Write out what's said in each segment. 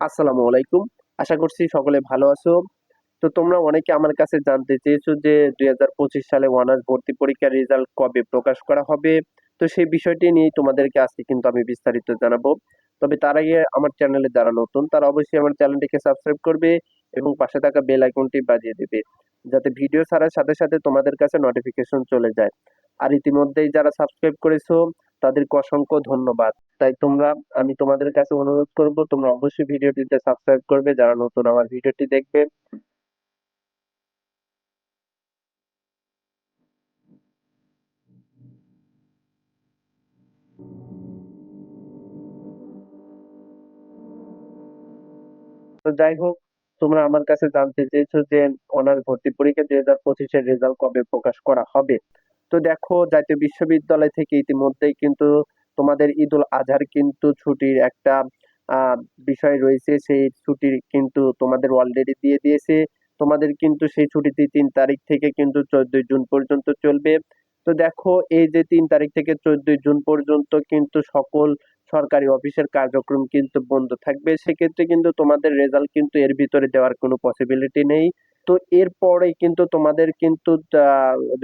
আসসালামু আলাইকুম। আশা করছি সকলে ভালো আছো। তো তোমরা অনেকে আমার কাছে জানতে চেয়েছো যে দুই হাজার পঁচিশ সালে অনার্স ভর্তি পরীক্ষার রেজাল্ট কবে প্রকাশ করা হবে? তো সেই বিষয়টি নিয়ে তোমাদেরকে আজকে কিন্তু আমি বিস্তারিত জানাব। তবে তার আগে আমার চ্যানেলে যারা নতুন, তারা অবশ্যই আমার চ্যানেলটিকে সাবস্ক্রাইব করবে এবং পাশে থাকা বেল আইকনটি বাজিয়ে দেবে, যাতে ভিডিও ছাড়ার সাথে সাথে তোমাদের কাছে নোটিফিকেশন চলে যায়। আর ইতিমধ্যেই যারা সাবস্ক্রাইব করেছ, তাদেরকে অসংখ্য ধন্যবাদ। তাই তোমরা, আমি তোমাদের কাছে অনুরোধ করব, তোমরা অবশ্যই ভিডিওটিতে সাবস্ক্রাইব করবে। যারা নতুন আমার ভিডিওটি দেখবে তো যাই হোক, তোমরা আমার কাছে জানতে চেয়েছো যে অনার্স ভর্তি পরীক্ষা দুই হাজার পঁচিশের রেজাল্ট কবে প্রকাশ করা হবে? তো দেখো, জাতীয় বিশ্ববিদ্যালয় থেকে ইতিমধ্যেই কিন্তু তোমাদের ঈদুল আজহার কিন্তু ছুটির একটা বিষয় রয়েছে। সেই ছুটির কিন্তু তোমাদের অলরেডি দিয়ে দিয়েছে। তোমাদের কিন্তু সেই ছুটিটি তিন তারিখ থেকে কিন্তু চোদ্দই জুন পর্যন্ত চলবে। তো দেখো, এই যে তিন তারিখ থেকে চোদ্দই জুন পর্যন্ত কিন্তু সকল সরকারি অফিসের কার্যক্রম কিন্তু বন্ধ থাকবে। সেক্ষেত্রে কিন্তু তোমাদের রেজাল্ট কিন্তু এর ভিতরে দেওয়ার কোনো পসিবিলিটি নেই। তো এরপরে কিন্তু তোমাদের কিন্তু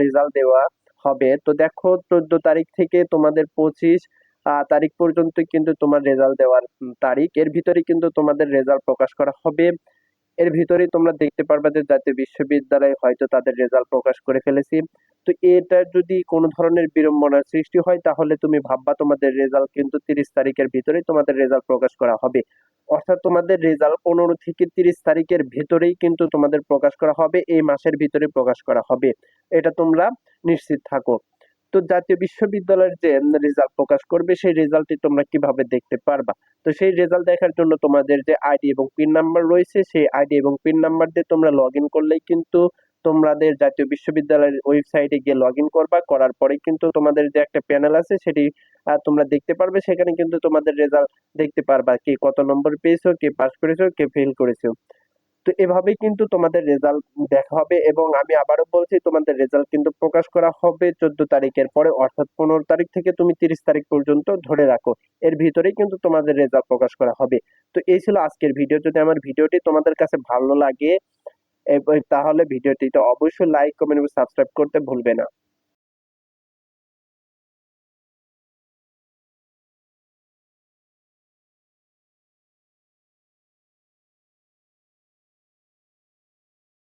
রেজাল্ট দেওয়া হবে। তো দেখো, চোদ্দ তারিখ থেকে তোমাদের পঁচিশ তারিখ পর্যন্ত কিন্তু তোমার রেজাল্ট দেওয়ার তারিখ। এর ভিতরে কিন্তু তোমাদের রেজাল্ট প্রকাশ করা হবে। এর ভিতরেই তোমরা দেখতে পারবে যে জাতীয় বিশ্ববিদ্যালয় হয়তো তাদের রেজাল্ট প্রকাশ করে ফেলেছি। তো এটা যদি কোনো ধরনের বিড়ম্বনার সৃষ্টি হয়, তাহলে তুমি ভাববা তোমাদের রেজাল্ট কিন্তু তিরিশ তারিখের ভিতরেই তোমাদের রেজাল্ট প্রকাশ করা হবে। অর্থাৎ তোমাদের রেজাল্ট পনেরো থেকে তিরিশ তারিখের ভেতরেই কিন্তু তোমাদের প্রকাশ করা হবে, এই মাসের ভিতরে প্রকাশ করা হবে। এটা তোমরা নিশ্চিত থাকো। তো জাতীয় বিশ্ববিদ্যালয়ের যে রেজাল্ট প্রকাশ করবে, সেই রেজাল্টটি তোমরা কীভাবে দেখতে পারবা? তো সেই রেজাল্ট দেখার জন্য তোমাদের যে আইডি এবং পিন নাম্বার রয়েছে, সেই আইডি এবং পিন নাম্বার দিয়ে তোমরা লগ ইন করলেই কিন্তু তোমাদের জাতীয় বিশ্ববিদ্যালয়ের ওয়েবসাইটে গিয়ে লগ ইন করবা, করার পরে কিন্তু তোমাদের যে একটা প্যানেল আছে সেটি তোমরা দেখতে পারবে, সেখানে কিন্তু তোমাদের রেজাল্ট দেখতে পারবা, কে কত নম্বর পেয়েছ, কে পাস করেছ, কে ফেল করেছ। তো এভাবেই কিন্তু তোমাদের রেজাল্ট দেখা হবে এবং আমি আবারও বলছি, তোমাদের রেজাল্ট কিন্তু প্রকাশ করা হবে চোদ্দ তারিখের পরে, অর্থাৎ পনেরো তারিখ থেকে তুমি তিরিশ তারিখ পর্যন্ত ধরে রাখো। এর ভিতরেই কিন্তু তোমাদের রেজাল্ট প্রকাশ করা হবে। তো এই ছিল আজকের ভিডিও। যদি আমার ভিডিওটি তোমাদের কাছে ভালো লাগে তাহলে ভিডিওটিতে অবশ্যই লাইক কমেন্ট এবং সাবস্ক্রাইব করতে ভুলবে না।